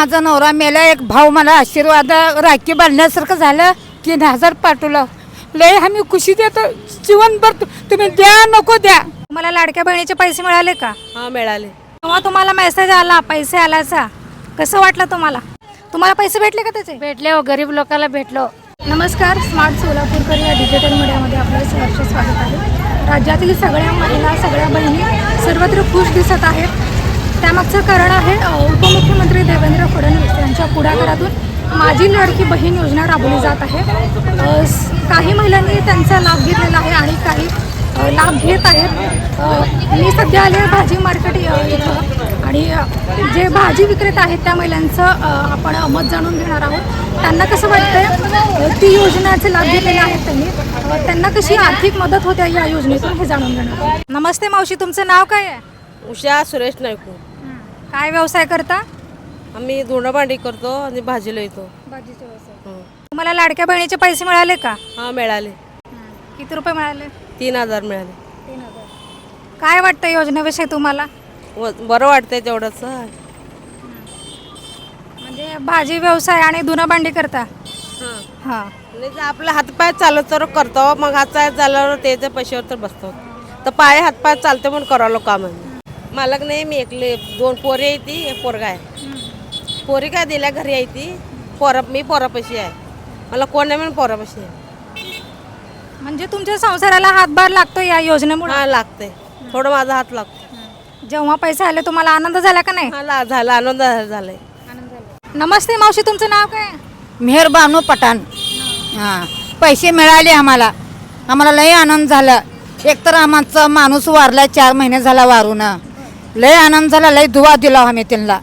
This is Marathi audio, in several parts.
माझा नवरा मेला एक भाऊ मला आशीर्वाद राखी बांधण्यासारखं झालं तीन हजार पाठवलं. लय आम्ही खुशी देतो. जीवनभर तु- तुम्ही द्या नको द्या. तुम्हाला लाडक्या बहिणीचे पैसे मिळाले का? हा मिळाले. तेव्हा तुम्हाला मेसेज आला पैसे आल्याचा. कसं वाटलं तुम्हाला? तुम्हाला पैसे भेटले का त्याचे? भेटले हो गरीब लोकांना भेटलो. नमस्कार स्मार्ट सोलापूरकर या डिजिटल मीडियामध्ये आपलं सहर्ष स्वागत आहे. राज्यातील सगळ्या महिला सगळ्या बहिणी सर्वत्र खुश दिसत आहेत. त्यामागचं कारण आहे उपमुख्यमंत्री देवेंद्र फडणवीस यांच्या पुढाकारातून माझी लाडकी बहीण योजना राबवली जात आहे. काही महिलांनी त्यांचा लाभ घेतलेला आहे आणि काही लाभ घेत आहेत. मी सध्या आले भाजी मार्केट इथं आणि जे भाजी विक्रेता आहेत त्या महिलांचं आपण मत जाणून घेणार आहोत. त्यांना कसं वाटतंय ती योजनाचे लाभ घेतलेले आहेत त्यांनी. त्यांना कशी आर्थिक मदत होते या योजनेतून हे जाणून घेणार नमस्ते मावशी तुमचं नाव काय आहे? उषा सुरेश नायकू. काय व्यवसाय करता? आम्ही धुणं भांडी करतो आणि भाजीला येतो भाजीचे व्यवसाय. हं. तुम्हाला लाडक्या बहिणीचे पैसे मिळाले का? हा मिळाले. किती रुपये मिळाले? तीन हजार मिळाले. तीन हजार. काय वाटतं योजनेविषयी तुम्हाला? व बरं वाटतंय तेवढंच म्हणजे भाजी व्यवसाय आणि धुणं भांडी करता? हां. नाही तर आपलं हातपाय चालत तर करतो मग हातपाय चालल्यावर त्याच्या पैशावर तर बसतो. तर पाय हातपाय चालते म्हणून करावं काम. आहे मालक नाही मी एकले दोन पोरी आहे ती एक पोरगा आहे. पोरी काय दिल्या घरी आहे ती. पोरा मी पोरापाशी आहे. मला कोण नाही म्हणून पोरापाशी आहे. म्हणजे तुमच्या संसाराला हातभार लागतो या योजनेमुळे? हा लागते थोडं माझा हात लागतो. जेव्हा पैसे आले तुम्हाला आनंद झाला का नाही? हा ला- झाला आनंद झालाय. नमस्ते मावशी तुमचं नाव काय? मेहर बानू पठाण. हां पैसे मिळाले आम्हाला. आम्हाला लय आनंद झाला. एकतर आमचा माणूस वारला चार महिने झाला वारून. लय आनंद झाला लय दुवा दिला आम्ही त्यांना.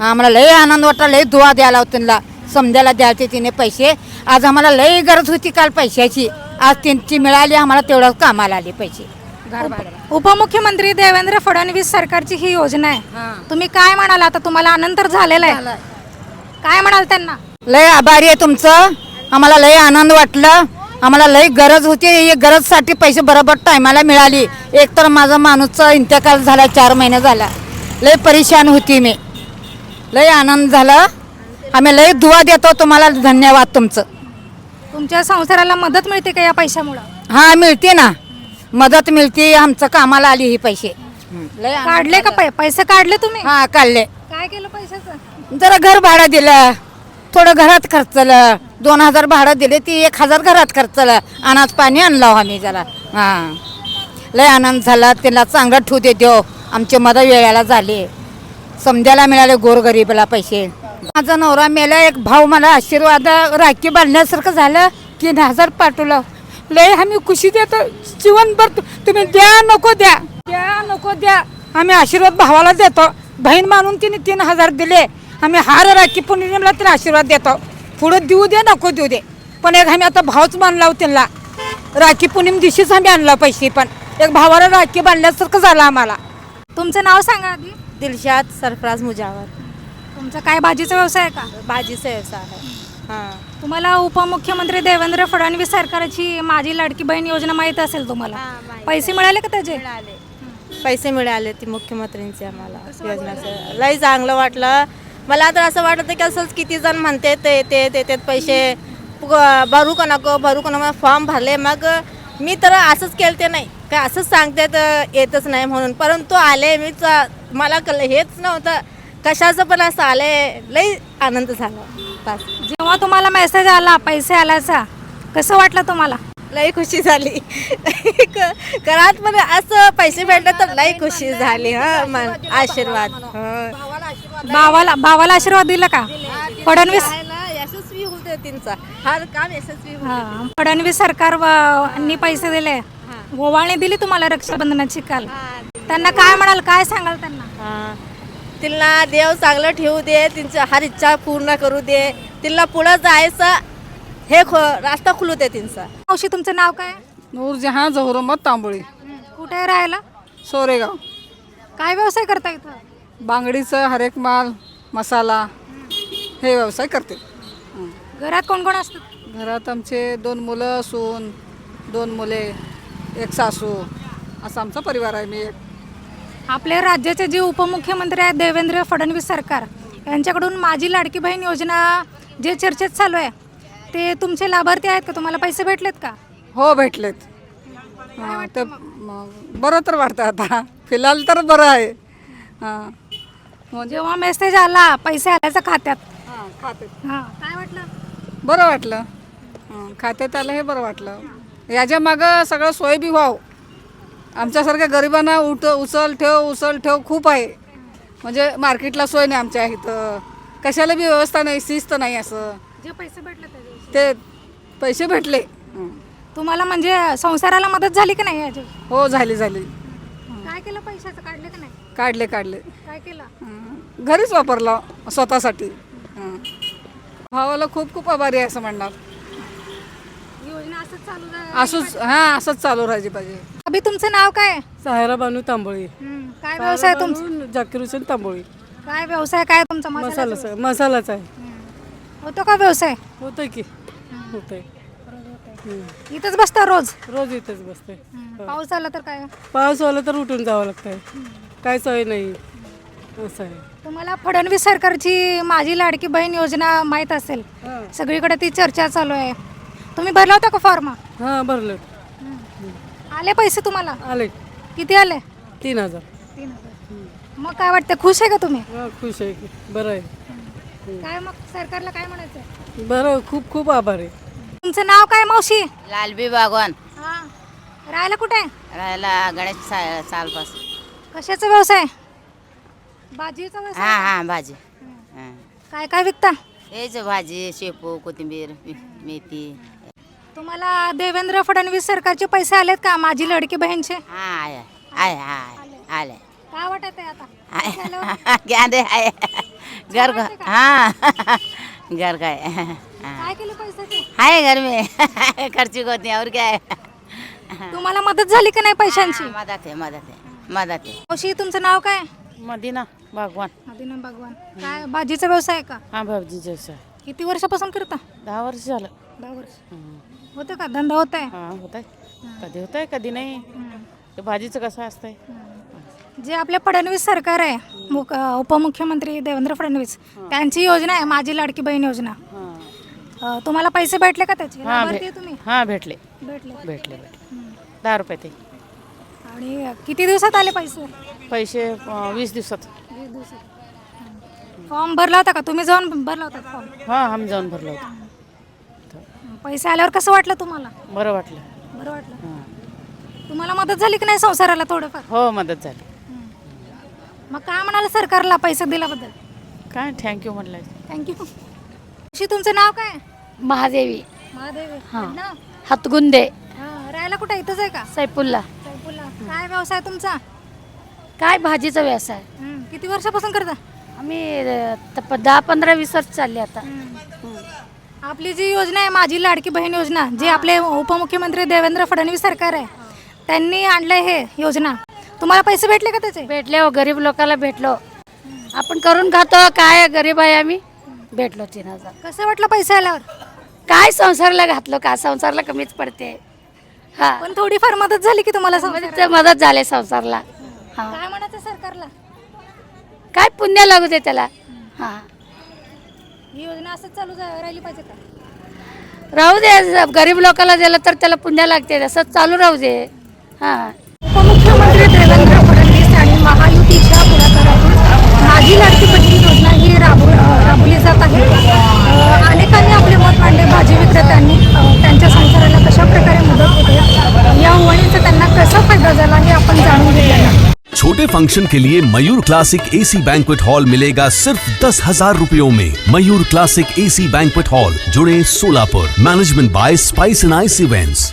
आम्हाला लय आनंद वाटला लय दुवा द्यायला त्यांना. समजायला द्यायचे तिने पैसे. आज आम्हाला लय गरज होती काल पैशाची. आज त्यांची मिळाली आम्हाला तेवढं कामाला आले पैसे. उपमुख्यमंत्री देवेंद्र फडणवीस सरकारची ही योजना आहे. तुम्ही काय म्हणाल आता? तुम्हाला आनंद तर झालेला आहे. काय म्हणाल त्यांना? लय आभारी आहे तुमचं. आम्हाला लय आनंद वाटलं. आम्हाला लय गरज होती. हे गरजसाठी पैसे बरोबर टायमाला मिळाली. एक तर माझा माणूसचा इंतकाल झाला चार महिने झाला. लय परेशान होती मी. लय आनंद झाला. आम्ही लय दुवा देतो तुम्हाला. धन्यवाद तुमचं. तुमच्या संसाराला मदत मिळते का या पैशामुळं? हा मिळते ना. मदत मिळते. आमचं कामाला आली ही पैसे. लय काढले का पै- पैसे काढले तुम्ही? हा काढले. काय केलं पैशाचं? जरा घर भाडं दिलं. थोडं घरात खर्चलं दोन हजार भाडं दिले ती एक हजार घरात खर्चलं अनाज पाणी आणलं आम्ही जरा. हां. लय आनंद झाला. त्यांना चांगलं ठेवू दे आमची आमचे मदत वेळेला झाले. समजायला मिळाले गोरगरीबला पैसे. माझा नवरा मेला एक भाऊ मला आशीर्वाद राखी बांधण्यासारखं झालं तीन हजार पाठवलं. लय आम्ही खुशी देतो जीवनभर तुम्ही द्या नको द्या. द्या नको द्या. आम्ही आशीर्वाद भावाला देतो. बहीण मानून तिने तीन हजार दिले. आम्ही हार राखी पौर्णिमेला तिला आशीर्वाद देतो. पुढं देऊ दे नको देऊ दे. पण एक आम्ही आता भावच मानला त्यांना. राखी पौर्णिमे दिवशीच आम्ही आणला पैसे पण. एक भावाला राखी बांधल्यासारखं झालं आम्हाला. तुमचं नाव सांगा आधी. दिलशाद सरफराज मुजावर. तुमचा काय भाजीचा व्यवसाय आहे का? भाजीचा व्यवसाय आहे. हां. तुम्हाला उपमुख्यमंत्री देवेंद्र फडणवीस सरकारची माझी लाडकी बहीण योजना माहीत असेल तुम्हाला? पैसे मिळाले का त्याचे? पैसे मिळाले ती मुख्यमंत्र्यांचे आम्हाला. योजनाचे. लई चांगलं वाटलं. मला तर असं वाटत की असंच किती जण म्हणते ते ते देतात पैसे भरू का नको भरू का नको फॉर्म भरले. मग मी तर असंच केलं ते नाही. काय असंच सांगते तर येतच नाही म्हणून. परंतु आले मी मला कल हेच नव्हतं. कशाचं पण असं आले लई आनंद झाला. जेव्हा तुम्हाला मेसेज आला पैसे आल्याचा कसं वाटलं तुम्हाला? लई खुशी झाली. क- घरात पण असं पैसे भेटले तर लई खुशी झाली. हा आशीर्वाद. हं. भावाला भावाला आशीर्वाद दिला का? फडणवीस यशस्वी होते त्यांचा. हर काम यशस्वी होते. हा, फडणवीस सरकार व- नी पैसे दिले. ओवाळणी दिली तुम्हाला रक्षाबंधनाची काल. त्यांना काय म्हणाल काय सांगाल त्यांना? हा. तिला देव चांगलं ठेवू दे त्यांची हर इच्छा पूर्ण करू दे. तिला पुढं जायचं हे खो रास्ता खुलू दे त्यांचा मावशी तुमचं नाव काय? नूरजहां जहुरमत तांबोळी. कुठे राहायला? सोरेगाव. काय व्यवसाय करता इथं? बांगडीचं हरेक माल मसाला हे व्यवसाय करते. घरात कोण कोण असतं? घरात आमचे दोन मुलं सून दोन मुले एक सासू असा आमचा परिवार आहे. मी एक. आपल्या राज्याचे जे उपमुख्यमंत्री आहेत देवेंद्र फडणवीस सरकार यांच्याकडून माझी लाडकी बहीण योजना जे चर्चेत चालू आहे ते तुमचे लाभार्थी आहेत का? तुम्हाला पैसे भेटलेत का? हो भेटलेत. ते मग बरं तर वाटतं आता. फिलहाल तर बरं आहे. हां. जेव्हा मेसेज आला पैसे आल्याचं खात्यात. हां खाते हां. काय वाटलं? बरं वाटलं. हं, खात्यात आलं हे बरं वाटलं. याच्या मागं सगळं सोय बी व्हावं. आमच्यासारख्या गरिबांना उठ उचल ठेव उचल ठेव खूप आहे. म्हणजे मार्केटला सोय नाही आमच्या इथं. कशाला बी व्यवस्था नाही शिस्त नाही असं. जे पैसे भेटले ते पैसे भेटले. हं. तुम्हाला म्हणजे संसाराला मदत झाली की नाही याची? हो झाली झाली. केलं पैशाचं? काढले की नाही? काढले काढले. काय केलं? हं. घरीच वापरला स्वतःसाठी. हं. भावाला खूप खूप आभारी आहे असं म्हणणार. योजना असंच चालू असंच हां असंच चालू राहिली पाहिजे. अभि तुमचं नाव काय? आहे? सायरा बानू तांबोळी. हम्म, काय व्यवसाय तुमचा? जाकीर हुसेन तांबोळी. काय व्यवसाय काय तुमचा? मसाल्याचा? मसालाचा मसालाचा आहे. होतो का व्यवसाय? होतंय की. होतंय. इथंच बसता रोज? रोज इथेच बसते. पाऊस आला तर काय? पाऊस आला तर उठून जावं लागतंय. काय सोय नाही. असं आहे. तुम्हाला फडणवीस सरकारची माझी लाडकी बहीण योजना माहीत असेल. सगळीकडे ती चर्चा चालू आहे. तुम्ही भरला होता का फॉर्म हां भरलं. आले पैसे तुम्हाला? आले. किती आले? तीन हजार. तीन मग काय वाटतं खुश आहे का तुम्ही? हां खुश आहे. की बरं आहे. काय मग सरकारला काय म्हणायचं बरं खूप खूप आभार आहे. तुमचं नाव काय मावशी? लालबी बागवान. हा. राहायला कुठे? आहे राहायला गणेश सा सालपासून कशाचा व्यवसाय? भाजीचा हा व्यवसाय? हा भाजी. हा. काय काय विकता? हेच भाजी शेपू कोथिंबीर मे- मेथी. तुम्हाला देवेंद्र फडणवीस सरकारचे पैसे आलेत का माझी लडकी बहीणचे? हा आहे आहे आहे आले. काय वाटत आहे. आता आहे. आहे घर हा. घर काय हा. काय केलं पैशाचे? घर में। खर्ची होती और क्या है? तुम्हाला मदत झाली का नाही पैशांची? मदत आहे मदत आहे मदत आहे मावशी तुमचं नाव काय? मदिना भगवान। मदिना भगवान। काय भाजीचा व्यवसाय का? हा भाऊजी जसं किती वर्षापासून करता? दहा वर्ष झालं। दहा वर्ष. होतं का? धंदा होत आहे हा होत आहे कधी होत आहे कधी नाही. ते भाजीचं कसं असतंय? जे आपले फडणवीस सरकार आहे मुख उपमुख्यमंत्री देवेंद्र फडणवीस त्यांची योजना आहे माझी लाडकी बहीण योजना. अं, तुम्हाला पैसे भेटले का त्याचे? हा लाभार्थी भे आहे तुम्ही? हा भेटले. भेटले. भेटले भेटले. दहा रुपये ते. आणि किती दिवसात आले पैसे? पैसे अं, वीस दिवसात. वीस दिवसात. फॉर्म भरला होता का? तुम्ही जाऊन भरला होता फॉर्म? हा आम्ही जाऊन भरलो होतो. पैसे आल्यावर कसं वाटलं तुम्हाला? बरं वाटलं. बरं वाटलं. हां. तुम्हाला मदत झाली की नाही संसाराला थोडंफार? हो मदत झाली. मग काय म्हणाला सरकारला पैसे दिल्याबद्दल? काय? थँक्यू म्हटलं थँक्यू अशी तुमचं नाव काय? महादेवी. महादेवी. हां. नाव? हातगुंदे. हां, राहायला कुठं? इथंच आहे का? सैफुल्ला. सैफुल्ला. काय व्यवसाय तुमचा? काय भाजीचा व्यवसाय. हं, किती वर्षापासून करता? आम्ही अ, त- दहा पंधरा वीस वर्ष चालले आता. आपली जी योजना आहे माझी लाडकी बहीण योजना जी आपले उपमुख्यमंत्री देवेंद्र फडणवीस सरकार आहे त्यांनी आणलंय हे योजना. तुम्हाला पैसे भेटले का त्याचे? भेटले हो गरीब लोकांना भेटलो. आपण करून खातो काय गरीब आहे आम्ही भेटलो तीन हजार. कसं वाटलं पैसे आल्यावर? काय संसारला घातलो का संसारला कमीच पडते. हा. पण थोडीफार मदत झाली की तुम्हाला? मदत मदत झाले संसारला. हा. काय म्हणायचं सरकारला? काय पुण्य लागू दे त्याला. हा. ही योजना असंच चालू जा- राहिली पाहिजे का? राहू दे गरीब लोकांना दिलं तर त्याला पुण्य लागते. असंच चालू राहू दे. हा. देवेंद्र फडणवीस आणि महायुतीच्या पुढाकारातून माझी लाडकी बहीण योजना ही राबव राबवली जात आहे. अनेकांनी आपले मत मांडले. भाजी विक्रेत्यांनी त्यांच्या संसाराला मदत होते, या त्यांना कसा फ़ायदा झाला हे आपण जाणून छोटे फ़ंक्शन के लिए Mayur classic AC banquet hall मिलेगा सिर्फ़ दस हज़ार रूपयों में। Mayur classic AC banquet hall जुड़े Solapur. Management by spice and ice events